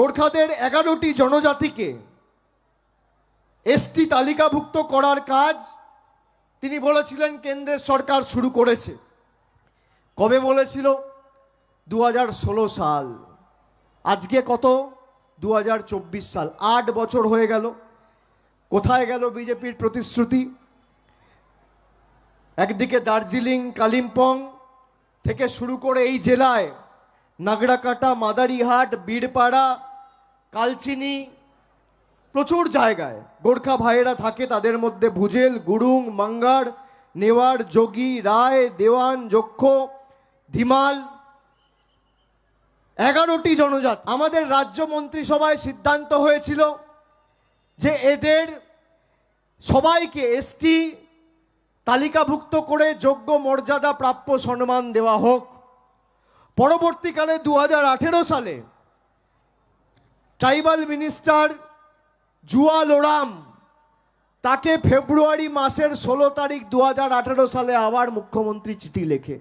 গোর্খাদের এগারোটি জনজাতিকে এসটি তালিকাভুক্ত করার কাজ তিনি বলেছিলেন কেন্দ্রের সরকার শুরু করেছে। কবে বলেছিল? দু হাজার ষোলো সাল। আজকে কত? দু হাজার চব্বিশ সাল। আট বছর হয়ে গেল। কোথায় গেল বিজেপির প্রতিশ্রুতি? একদিকে দার্জিলিং, কালিম্পং থেকে শুরু করে এই জেলায় নাগড়াকাটা, মাদারিহাট, বীরপাড়া কালচিনি প্রচুর জায়গায়। গোর্খা ভাইয়েরা থাকে তাদের মধ্যে ভুজেল, গুরুং, মাঙ্গার, নেওয়ার, যোগী, রায়, দেওয়ান, যক্ষ, ধিমাল। এগারোটি জনজাত। আমাদের রাজ্য মন্ত্রিসভায় সিদ্ধান্ত হয়েছিল যে এদের সবাইকে এসটি তালিকাভুক্ত করে যোগ্য মর্যাদা প্রাপ্য সম্মান দেওয়া হোক। পরবর্তীকালে দু হাজার আঠেরো সালে ট্রাইবাল মিনিস্টার জুয়া লোরাম, তাকে ফেব্রুয়ারি মাসের ষোলো তারিখ দু হাজার আঠেরো সালে আবার মুখ্যমন্ত্রী চিঠি লেখে।